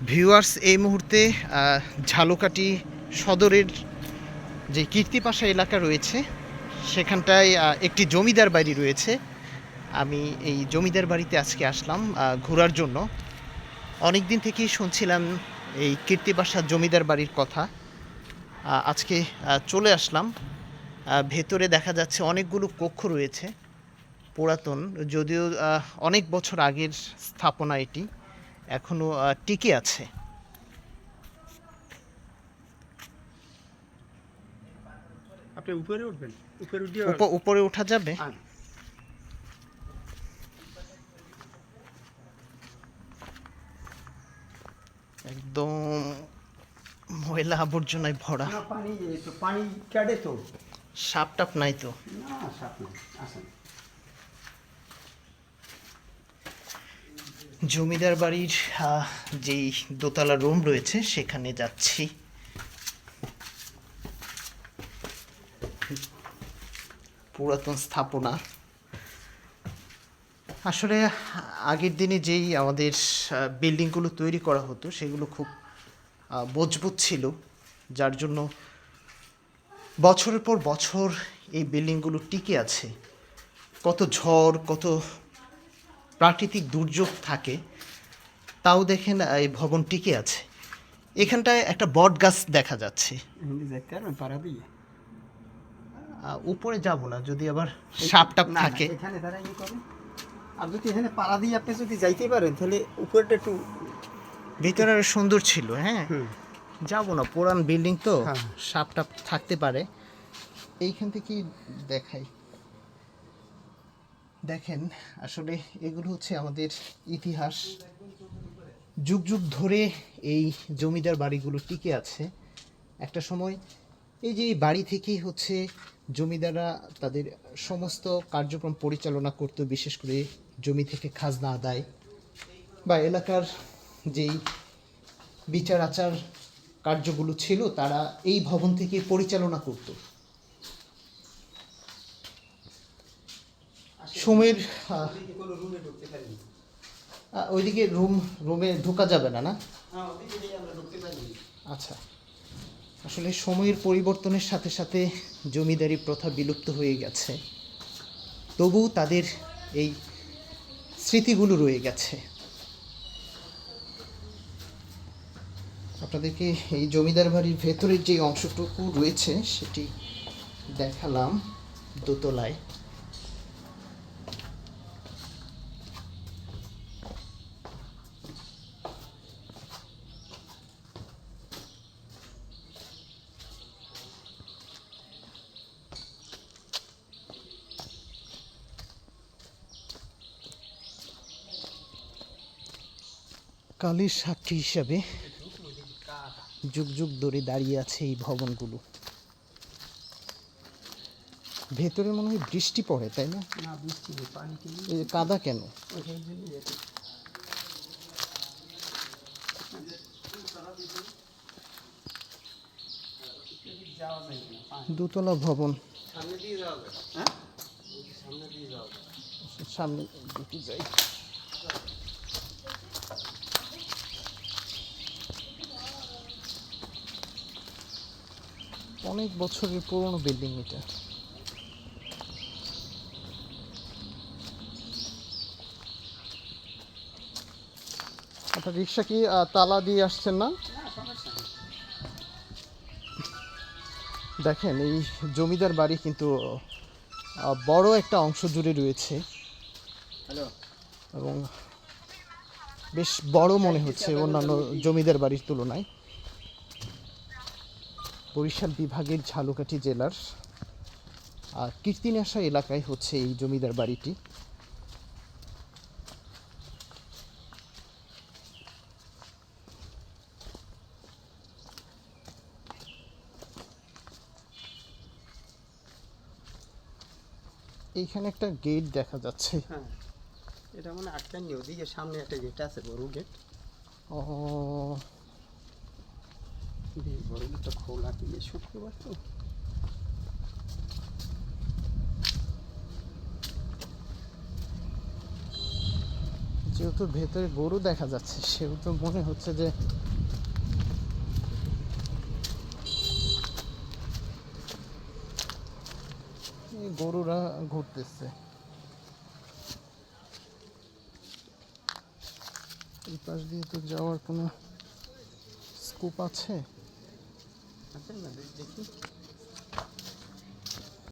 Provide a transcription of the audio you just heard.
Viewers এই মুহূর্তে আহ, ঝালকাঠি সদরের যে কীর্তিপাশা এলাকা রয়েছে সেখানটায় একটি জমিদার বাড়ি রয়েছে। আমি এই জমিদার বাড়িতে আজকে আসলাম ঘোরার জন্য। অনেক দিন থেকেই শুনছিলাম এই কীর্তিপাশা জমিদার বাড়ির কথা। আজকে চলে আসলাম। ভেতরে দেখা যাচ্ছে অনেকগুলো কক্ষ রয়েছে পুরাতন যদিও অনেক বছর আগের স্থাপনা এটি। এখনও টিকে আছে। আপনি উপরে উঠবেন। উপরে ওঠা যাবে? একদম ময়লা আবর্জনায় ভরা। পানি পানি কাটে তো। সাপ টাপ নাই তো। না সাপ নাই আসেন। জমিদার বাড়ির যেই দোতলা রুম রয়েছে, সেখানে যাচ্ছি। পুরাতন স্থাপনা। আসলে, আগের দিনে যেই আমাদের বিল্ডিংগুলো তৈরি করা হতো, সেগুলো খুব মজবুত ছিল। যার জন্য বছরের পর বছর এই বিল্ডিংগুলো টিকে আছে। কত ঝড়, কত প্রাকৃতিক দুর্যোগ থাকে তাও দেখেন এই ভবন টিকে আছে। এখানটায় একটা বট গাছ দেখা যাচ্ছে। উপরে যাব না যদি আবার সাপ টাপ থাকে। এখানে ইয়ে আর যদি এখানে পাড়া দিয়ে আপনি যদি যাইতে পারেন তাহলে উপরটা একটু ভিতরে আরও সুন্দর ছিল হ্যাঁ? যাব না পুরান বিল্ডিং তো হ্যাঁ। সাপ টাপ থাকতে পারে। এইখান থেকেই দেখাই। দেখেন, আসলে এগুলো হচ্ছে আমাদের ইতিহাস। যুগ যুগ ধরে এই জমিদার বাড়িগুলো টিকে আছে। একটা সময় এই যে এই বাড়ি থেকেই হচ্ছে জমিদাররা তাদের সমস্ত কার্যক্রম পরিচালনা করতো, বিশেষ করে জমি থেকে খাজনা আদায়। বা এলাকার যেই বিচার আচার কার্যগুলো ছিল, তারা এই ভবন থেকে পরিচালনা করত। সময়ের ওইদিকে রুম রুমে ঢোকা যাবে না না? হ্যাঁ আচ্ছা। আসলে সময়ের পরিবর্তনের সাথে সাথে জমিদারি প্রথা বিলুপ্ত হয়ে গেছে। তবুও তাদের এই স্মৃতিগুলো রয়ে গেছে। আপনাদেরকে এই জমিদার বাড়ির ভেতরের যে অংশটুকু রয়েছে সেটি দেখালাম দোতলায়। কালের সাক্ষী হিসাবে যুগ যুগ ধরে দাঁড়িয়ে আছে এই ভবনগুলো। ভেতরে মনে হয় বৃষ্টি পড়ে তাই না? কাদা কেন? পানি দোতলা ভবন। সামনে দিয়ে হ্যাঁ? সামনে দিকে যাই। অনেক বছরের পুরনো বিল্ডিং এটা। আপনার রিক্সা কি তালা দিয়ে আসছেন না? দেখেন এই জমিদার বাড়ি কিন্তু বড় একটা অংশ জুড়ে রয়েছে। এবং বেশ বড় মনে হচ্ছে অন্যান্য জমিদার বাড়ির তুলনায়। বরিশাল বিভাগের ঝালকাঠি জেলার আর কীর্তিনাশা এলাকায় হচ্ছে এই জমিদার বাড়িটি। এইখানে একটা গেট দেখা যাচ্ছে। হ্যাঁ এটা মানে আটকানি ওদিকে সামনে একটা গেট আছে বড় গেট। ও বড় গেটটা খোলা কি শুক্রবার তো যেহেতু ভেতরে গরু দেখা যাচ্ছে, সেহেতু মনে হচ্ছে যে গরুরা ঘুরতেছে। এই পাশ দিয়ে তো যাওয়ার কোনো স্কোপ আছে? দেখি